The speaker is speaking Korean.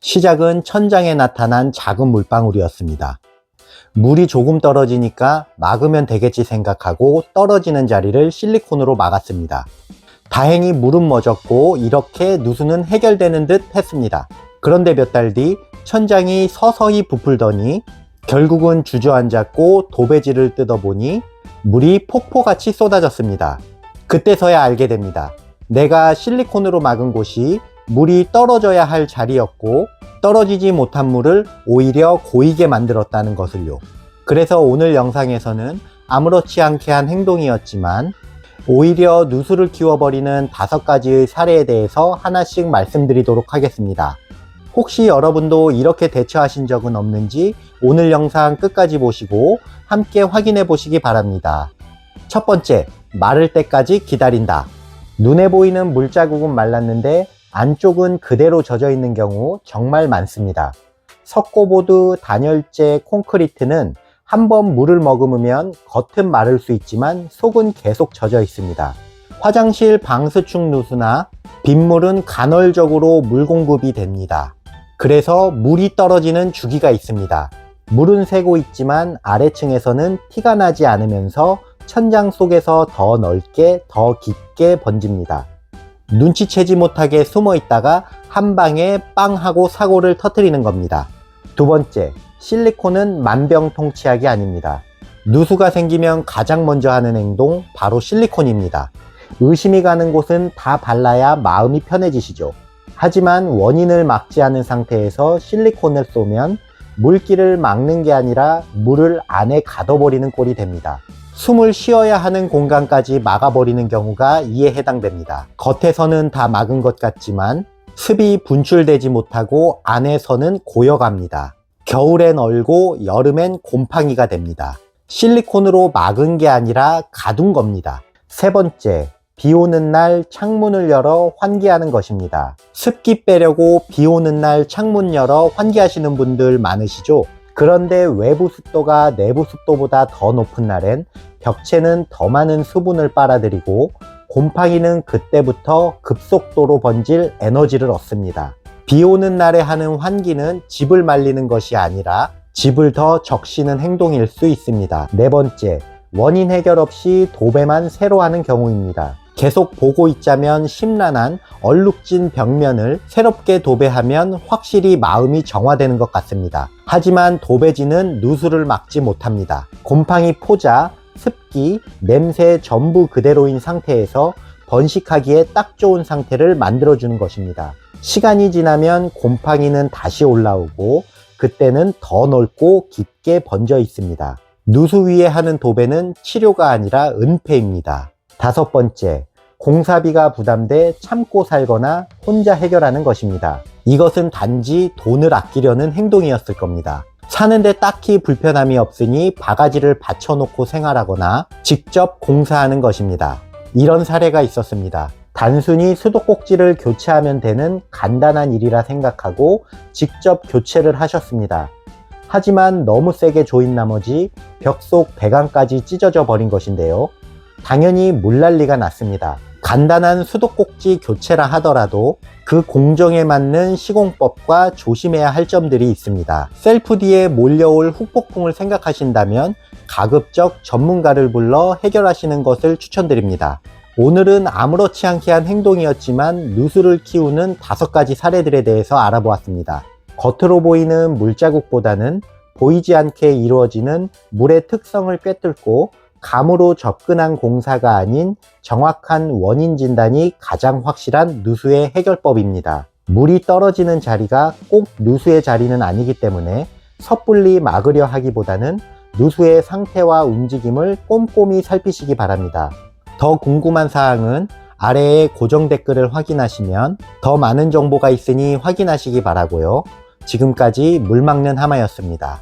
시작은 천장에 나타난 작은 물방울이었습니다. 물이 조금 떨어지니까 막으면 되겠지 생각하고 떨어지는 자리를 실리콘으로 막았습니다. 다행히 물은 멎었고 이렇게 누수는 해결되는 듯 했습니다. 그런데 몇 달 뒤 천장이 서서히 부풀더니 결국은 주저앉았고 도배지를 뜯어보니 물이 폭포같이 쏟아졌습니다. 그때서야 알게 됩니다. 내가 실리콘으로 막은 곳이 물이 떨어져야 할 자리였고 떨어지지 못한 물을 오히려 고이게 만들었다는 것을요. 그래서 오늘 영상에서는 아무렇지 않게 한 행동이었지만 오히려 누수를 키워버리는 다섯 가지의 사례에 대해서 하나씩 말씀드리도록 하겠습니다. 혹시 여러분도 이렇게 대처하신 적은 없는지 오늘 영상 끝까지 보시고 함께 확인해 보시기 바랍니다. 첫 번째, 마를 때까지 기다린다. 눈에 보이는 물자국은 말랐는데 안쪽은 그대로 젖어 있는 경우 정말 많습니다. 석고보드, 단열재, 콘크리트는 한 번 물을 머금으면 겉은 마를 수 있지만 속은 계속 젖어 있습니다. 화장실 방수축 누수나 빗물은 간헐적으로 물 공급이 됩니다. 그래서 물이 떨어지는 주기가 있습니다. 물은 새고 있지만 아래층에서는 티가 나지 않으면서 천장 속에서 더 넓게 더 깊게 번집니다. 눈치채지 못하게 숨어 있다가 한 방에 빵 하고 사고를 터뜨리는 겁니다. 두 번째, 실리콘은 만병통치약이 아닙니다. 누수가 생기면 가장 먼저 하는 행동 바로 실리콘입니다. 의심이 가는 곳은 다 발라야 마음이 편해지시죠. 하지만 원인을 막지 않은 상태에서 실리콘을 쏘면 물기를 막는 게 아니라 물을 안에 가둬버리는 꼴이 됩니다. 숨을 쉬어야 하는 공간까지 막아버리는 경우가 이에 해당됩니다. 겉에서는 다 막은 것 같지만 습이 분출되지 못하고 안에서는 고여갑니다. 겨울엔 얼고 여름엔 곰팡이가 됩니다. 실리콘으로 막은 게 아니라 가둔 겁니다. 세 번째, 비 오는 날 창문을 열어 환기하는 것입니다. 습기 빼려고 비 오는 날 창문 열어 환기하시는 분들 많으시죠? 그런데 외부 습도가 내부 습도보다 더 높은 날엔 벽체는 더 많은 수분을 빨아들이고 곰팡이는 그때부터 급속도로 번질 에너지를 얻습니다. 비 오는 날에 하는 환기는 집을 말리는 것이 아니라 집을 더 적시는 행동일 수 있습니다. 네 번째, 원인 해결 없이 도배만 새로 하는 경우입니다. 계속 보고 있자면 심란한 얼룩진 벽면을 새롭게 도배하면 확실히 마음이 정화되는 것 같습니다. 하지만 도배지는 누수를 막지 못합니다. 곰팡이 포자, 습기, 냄새 전부 그대로인 상태에서 번식하기에 딱 좋은 상태를 만들어주는 것입니다. 시간이 지나면 곰팡이는 다시 올라오고 그때는 더 넓고 깊게 번져 있습니다. 누수 위에 하는 도배는 치료가 아니라 은폐입니다. 다섯 번째, 공사비가 부담돼 참고 살거나 혼자 해결하는 것입니다. 이것은 단지 돈을 아끼려는 행동이었을 겁니다. 사는데 딱히 불편함이 없으니 바가지를 받쳐놓고 생활하거나 직접 공사하는 것입니다. 이런 사례가 있었습니다. 단순히 수도꼭지를 교체하면 되는 간단한 일이라 생각하고 직접 교체를 하셨습니다. 하지만 너무 세게 조인 나머지 벽 속 배관까지 찢어져 버린 것인데요. 당연히 물난리가 났습니다. 간단한 수도꼭지 교체라 하더라도 그 공정에 맞는 시공법과 조심해야 할 점들이 있습니다. 셀프디에 몰려올 후폭풍을 생각하신다면 가급적 전문가를 불러 해결하시는 것을 추천드립니다. 오늘은 아무렇지 않게 한 행동이었지만 누수를 키우는 다섯 가지 사례들에 대해서 알아보았습니다. 겉으로 보이는 물자국보다는 보이지 않게 이루어지는 물의 특성을 꿰뚫고 감으로 접근한 공사가 아닌 정확한 원인 진단이 가장 확실한 누수의 해결법입니다. 물이 떨어지는 자리가 꼭 누수의 자리는 아니기 때문에 섣불리 막으려 하기보다는 누수의 상태와 움직임을 꼼꼼히 살피시기 바랍니다. 더 궁금한 사항은 아래에 고정 댓글을 확인하시면 더 많은 정보가 있으니 확인하시기 바라고요. 지금까지 물 막는 하마였습니다.